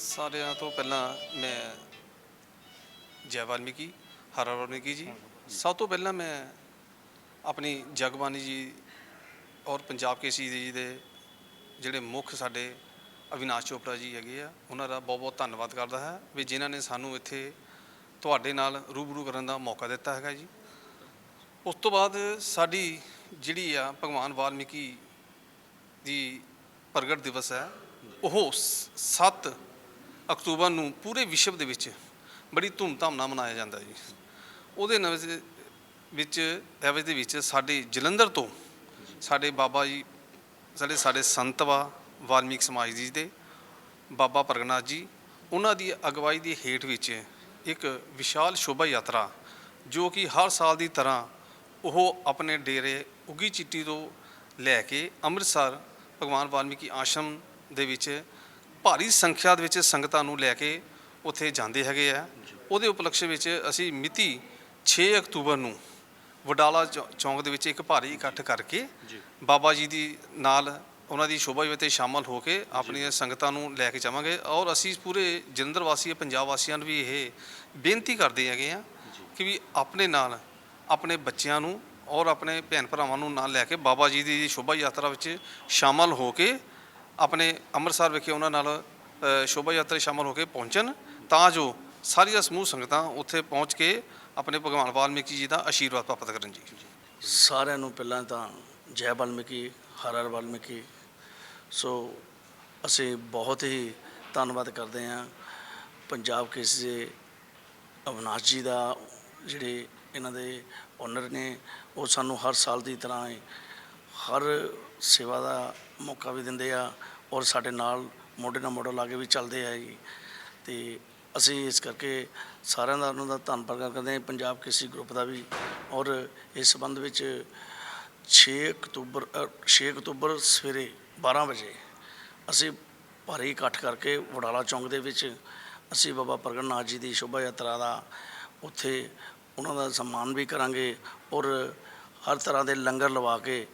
ਸਾਰਿਆਂ ਤੋਂ ਪਹਿਲਾਂ ਮੈਂ ਜੈ ਵਾਲਮੀਕੀ, ਹਰ ਵਾਲਮੀਕੀ ਜੀ। ਸਭ ਤੋਂ ਪਹਿਲਾਂ ਮੈਂ ਆਪਣੀ ਜਗਬਾਣੀ ਜੀ ਔਰ ਪੰਜਾਬ ਕੇਸਰੀ ਜੀ ਦੇ ਜਿਹੜੇ ਮੁੱਖ ਸਾਡੇ ਅਵਿਨਾਸ਼ ਚੋਪੜਾ ਜੀ ਹੈਗੇ ਆ, ਉਹਨਾਂ ਦਾ ਬਹੁਤ ਬਹੁਤ ਧੰਨਵਾਦ ਕਰਦਾ ਹੈ ਵੀ ਜਿਨ੍ਹਾਂ ਨੇ ਸਾਨੂੰ ਇੱਥੇ ਤੁਹਾਡੇ ਨਾਲ ਰੂਬਰੂ ਕਰਨ ਦਾ ਮੌਕਾ ਦਿੱਤਾ ਹੈਗਾ ਜੀ। ਉਸ ਤੋਂ ਬਾਅਦ ਸਾਡੀ ਜਿਹੜੀ ਆ ਭਗਵਾਨ ਵਾਲਮੀਕੀ ਦੀ ਪ੍ਰਗਟ ਦਿਵਸ ਹੈ, ਉਹ 7 ਅਕਤੂਬਰ ਨੂੰ ਪੂਰੇ ਵਿਸ਼ਵ ਦੇ ਵਿੱਚ ਬੜੀ ਧੂਮਧਾਮ ਨਾਲ ਮਨਾਇਆ ਜਾਂਦਾ ਜੀ। ਉਹਦੇ ਨਵਜ਼ ਵਿੱਚ ਐਵਜ ਦੇ ਵਿੱਚ ਸਾਡੇ ਜਲੰਧਰ ਤੋਂ ਸਾਡੇ ਬਾਬਾ ਜੀ, ਸਾਡੇ ਸਾਡੇ ਸੰਤ ਵਾ, ਵਾਲਮੀਕ ਸਮਾਜ ਜੀ ਦੇ ਬਾਬਾ ਪ੍ਰਗਨਾਥ ਜੀ, ਉਹਨਾਂ ਦੀ ਅਗਵਾਈ ਦੀ ਹੇਠ ਵਿੱਚ ਇੱਕ ਵਿਸ਼ਾਲ ਸ਼ੋਭਾ ਯਾਤਰਾ ਜੋ ਕਿ ਹਰ ਸਾਲ ਦੀ ਤਰ੍ਹਾਂ ਉਹ ਆਪਣੇ ਡੇਰੇ ਉਗੀ ਚਿੱਟੀ ਤੋਂ ਲੈ ਕੇ ਅੰਮ੍ਰਿਤਸਰ ਭਗਵਾਨ ਵਾਲਮੀਕੀ ਆਸ਼ਰਮ ਦੇ ਵਿੱਚ ਭਾਰੀ ਸੰਖਿਆ ਦੇ ਵਿੱਚ ਸੰਗਤਾਂ ਨੂੰ ਲੈ ਕੇ ਉੱਥੇ ਜਾਂਦੇ ਹੈਗੇ ਆ। ਉਹਦੇ ਉਪਲਕਸ਼ ਵਿੱਚ ਅਸੀਂ ਮਿਤੀ 6 ਅਕਤੂਬਰ ਨੂੰ ਵਡਾਲਾ ਚੌਂਕ ਦੇ ਵਿੱਚ ਇੱਕ ਭਾਰੀ ਇਕੱਠ ਕਰਕੇ ਬਾਬਾ ਜੀ ਦੀ ਨਾਲ ਉਹਨਾਂ ਦੀ ਸ਼ੋਭਾ 'ਤੇ ਸ਼ਾਮਲ ਹੋ ਕੇ ਆਪਣੀਆਂ ਸੰਗਤਾਂ ਨੂੰ ਲੈ ਕੇ ਜਾਵਾਂਗੇ ਔਰ ਅਸੀਂ ਪੂਰੇ ਜਲੰਧਰ ਵਾਸੀ ਪੰਜਾਬ ਵਾਸੀਆਂ ਨੂੰ ਵੀ ਇਹ ਬੇਨਤੀ ਕਰਦੇ ਹੈਗੇ ਆ ਕਿ ਵੀ ਆਪਣੇ ਨਾਲ ਆਪਣੇ ਬੱਚਿਆਂ ਨੂੰ ਔਰ ਆਪਣੇ ਭੈਣ ਭਰਾਵਾਂ ਨੂੰ ਨਾਲ ਲੈ ਕੇ ਬਾਬਾ ਜੀ ਦੀ ਸ਼ੋਭਾ ਯਾਤਰਾ ਵਿੱਚ ਸ਼ਾਮਲ ਹੋ ਕੇ ਆਪਣੇ ਅੰਮ੍ਰਿਤਸਰ ਵਿਖੇ ਉਹਨਾਂ ਨਾਲ ਸ਼ੋਭਾ ਯਾਤਰਾ 'ਚ ਸ਼ਾਮਲ ਹੋ ਕੇ ਪਹੁੰਚਣ, ਤਾਂ ਜੋ ਸਾਰੀਆਂ ਸਮੂਹ ਸੰਗਤਾਂ ਉੱਥੇ ਪਹੁੰਚ ਕੇ ਆਪਣੇ ਭਗਵਾਨ ਵਾਲਮੀਕੀ ਜੀ ਦਾ ਆਸ਼ੀਰਵਾਦ ਪ੍ਰਾਪਤ ਕਰਨ ਜੀ। ਸਾਰਿਆਂ ਨੂੰ ਪਹਿਲਾਂ ਤਾਂ ਜੈ ਵਾਲਮੀਕੀ, ਹਰ ਹਰ ਵਾਲਮੀਕੀ। ਸੋ ਅਸੀਂ ਬਹੁਤ ਹੀ ਧੰਨਵਾਦ ਕਰਦੇ ਹਾਂ ਪੰਜਾਬ ਕੇਸ ਦੇ ਅਵਿਨਾਸ਼ ਜੀ ਦਾ, ਜਿਹੜੇ ਇਹਨਾਂ ਦੇ ਓਨਰ ਨੇ, ਉਹ ਸਾਨੂੰ ਹਰ ਸਾਲ ਦੀ ਤਰ੍ਹਾਂ ਹਰ ਸੇਵਾ ਦਾ ਮੌਕਾ ਵੀ ਦਿੰਦੇ ਆ ਔਰ ਸਾਡੇ ਨਾਲ ਮੋਢੇ ਨਾਲ ਮੋਢਾ ਲਾ ਕੇ ਵੀ ਚੱਲਦੇ ਆ ਜੀ। ਤੇ ਅਸੀਂ ਇਸ ਕਰਕੇ ਸਾਰਿਆਂ ਦਾ ਉਹਨਾਂ ਦਾ ਧੰਨਵਾਦ ਕਰਦੇ ਹਾਂ। ਪੰਜਾਬ ਕੇਸਰੀ ਗਰੁੱਪ ਦਾ ਵੀ ਔਰ ਇਸ ਸੰਬੰਧ ਵਿੱਚ 6 ਅਕਤੂਬਰ ਅ, 6 ਅਕਤੂਬਰ ਸਵੇਰੇ 12 ਵਜੇ ਅਸੀਂ ਭਾਰੀ ਇਕੱਠ ਕਰਕੇ ਵਡਾਲਾ ਚੌਂਕ ਦੇ ਵਿੱਚ ਅਸੀਂ ਬਾਬਾ ਪ੍ਰਗਟ ਨਾਥ ਜੀ ਦੀ ਸ਼ੋਭਾ ਯਾਤਰਾ ਦਾ ਉੱਥੇ ਉਹਨਾਂ ਦਾ ਸਨਮਾਨ ਵੀ ਕਰਾਂਗੇ ਔਰ ਹਰ ਤਰ੍ਹਾਂ ਦੇ ਲੰਗਰ ਲਵਾ ਕੇ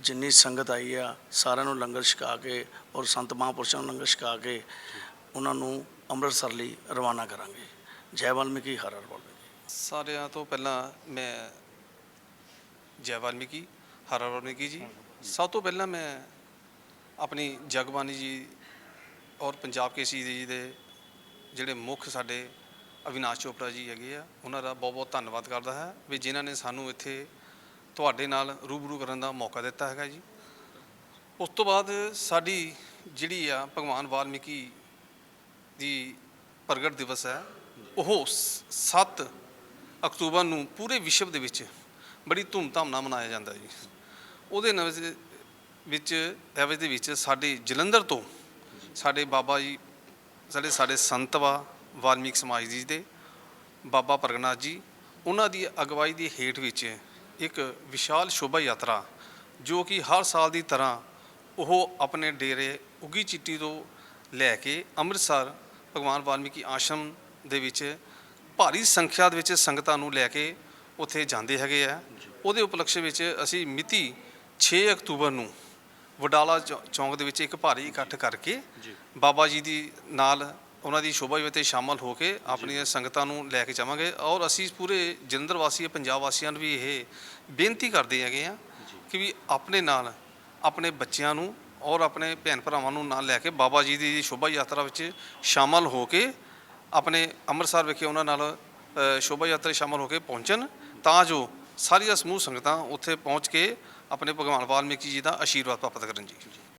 ਜਿੰਨੀ ਸੰਗਤ ਆਈ ਆ, ਸਾਰਿਆਂ ਨੂੰ ਲੰਗਰ ਛਕਾ ਕੇ ਔਰ ਸੰਤ ਮਹਾਂਪੁਰਸ਼ਾਂ ਨੂੰ ਲੰਗਰ ਛਕਾ ਕੇ ਉਹਨਾਂ ਨੂੰ ਅੰਮ੍ਰਿਤਸਰ ਲਈ ਰਵਾਨਾ ਕਰਾਂਗੇ। ਜੈ ਵਾਲਮੀਕੀ, ਹਰ ਹਰ ਵਾਲਮੀਕੀ। ਸਾਰਿਆਂ ਤੋਂ ਪਹਿਲਾਂ ਮੈਂ ਜੈ ਵਾਲਮੀਕੀ, ਹਰ ਹਰ ਵਾਲਮੀਕੀ ਜੀ। ਸਭ ਤੋਂ ਪਹਿਲਾਂ ਮੈਂ ਆਪਣੀ ਜਗਬਾਣੀ ਜੀ ਔਰ ਪੰਜਾਬ ਕੇਸਰੀ ਜੀ ਦੇ ਜਿਹੜੇ ਮੁੱਖ ਸਾਡੇ ਅਵਿਨਾਸ਼ ਚੋਪੜਾ ਜੀ ਹੈਗੇ ਆ, ਉਹਨਾਂ ਦਾ ਬਹੁਤ ਬਹੁਤ ਧੰਨਵਾਦ ਕਰਦਾ ਹਾਂ ਵੀ ਜਿਨ੍ਹਾਂ ਨੇ ਸਾਨੂੰ ਇੱਥੇ ਤੁਹਾਡੇ ਨਾਲ ਰੂਬਰੂ ਕਰਨ ਦਾ ਮੌਕਾ ਦਿੱਤਾ ਹੈਗਾ ਜੀ। ਉਸ ਤੋਂ ਬਾਅਦ ਸਾਡੀ ਜਿਹੜੀ ਆ ਭਗਵਾਨ ਵਾਲਮੀਕੀ ਦੀ ਪ੍ਰਗਟ ਦਿਵਸ ਹੈ, ਉਹ 7 ਅਕਤੂਬਰ ਨੂੰ ਪੂਰੇ ਵਿਸ਼ਵ ਦੇ ਵਿੱਚ ਬੜੀ ਧੂਮਧਾਮ ਨਾਲ ਮਨਾਇਆ ਜਾਂਦਾ ਜੀ। ਉਹਦੇ ਨਵਜ਼ ਵਿੱਚ ਐਵਜ ਦੇ ਵਿੱਚ ਸਾਡੇ ਜਲੰਧਰ ਤੋਂ ਸਾਡੇ ਬਾਬਾ ਜੀ, ਸਾਡੇ ਸਾਡੇ ਸੰਤ ਵਾ ਵਾਲਮੀਕ ਸਮਾਜ ਜੀ ਦੇ, ਬਾਬਾ ਪ੍ਰਗਨਾਥ ਜੀ, ਉਹਨਾਂ ਦੀ ਅਗਵਾਈ ਦੀ ਹੇਠ ਵਿੱਚ ਇੱਕ ਵਿਸ਼ਾਲ ਸ਼ੋਭਾ ਯਾਤਰਾ ਜੋ ਕਿ ਹਰ ਸਾਲ ਦੀ ਤਰ੍ਹਾਂ ਉਹ ਆਪਣੇ ਡੇਰੇ ਉਗੀ ਚਿੱਟੀ ਤੋਂ ਲੈ ਕੇ ਅੰਮ੍ਰਿਤਸਰ ਭਗਵਾਨ ਵਾਲਮੀਕੀ ਆਸ਼ਰਮ ਦੇ ਵਿੱਚ ਭਾਰੀ ਸੰਖਿਆ ਦੇ ਵਿੱਚ ਸੰਗਤਾਂ ਨੂੰ ਲੈ ਕੇ ਉੱਥੇ ਜਾਂਦੇ ਹੈਗੇ ਆ। ਉਹਦੇ ਉਪਲਕਸ਼ ਵਿੱਚ ਅਸੀਂ ਮਿਤੀ 6 ਅਕਤੂਬਰ ਨੂੰ ਵਡਾਲਾ ਚੌਂਕ ਦੇ ਵਿੱਚ ਇੱਕ ਭਾਰੀ ਇਕੱਠ ਕਰਕੇ ਬਾਬਾ ਜੀ ਦੀ ਨਾਲ ਉਹਨਾਂ ਦੀ ਸ਼ੋਭਾ ਯਾਤਰਾ 'ਤੇ ਸ਼ਾਮਲ ਹੋ ਕੇ ਆਪਣੀਆਂ ਸੰਗਤਾਂ ਨੂੰ ਲੈ ਕੇ ਜਾਵਾਂਗੇ ਔਰ ਅਸੀਂ ਪੂਰੇ ਜਲੰਧਰ ਵਾਸੀ ਪੰਜਾਬ ਵਾਸੀਆਂ ਨੂੰ ਵੀ ਇਹ ਬੇਨਤੀ ਕਰਦੇ ਹੈਗੇ ਆ ਕਿ ਵੀ ਆਪਣੇ ਨਾਲ ਆਪਣੇ ਬੱਚਿਆਂ ਨੂੰ ਔਰ ਆਪਣੇ ਭੈਣ ਭਰਾਵਾਂ ਨੂੰ ਨਾਲ ਲੈ ਕੇ ਬਾਬਾ ਜੀ ਦੀ ਸ਼ੋਭਾ ਯਾਤਰਾ ਵਿੱਚ ਸ਼ਾਮਲ ਹੋ ਕੇ ਆਪਣੇ ਅੰਮ੍ਰਿਤਸਰ ਵਿਖੇ ਉਹਨਾਂ ਨਾਲ ਸ਼ੋਭਾ ਯਾਤਰਾ ਸ਼ਾਮਲ ਹੋ ਕੇ ਪਹੁੰਚਣ ਤਾਂ ਜੋ ਸਾਰੀਆਂ ਸਮੂਹ ਸੰਗਤਾਂ ਉੱਥੇ ਪਹੁੰਚ ਕੇ ਆਪਣੇ ਭਗਵਾਨ ਵਾਲਮੀਕੀ ਜੀ ਦਾ ਆਸ਼ੀਰਵਾਦ ਪ੍ਰਾਪਤ ਕਰਨ ਜੀ।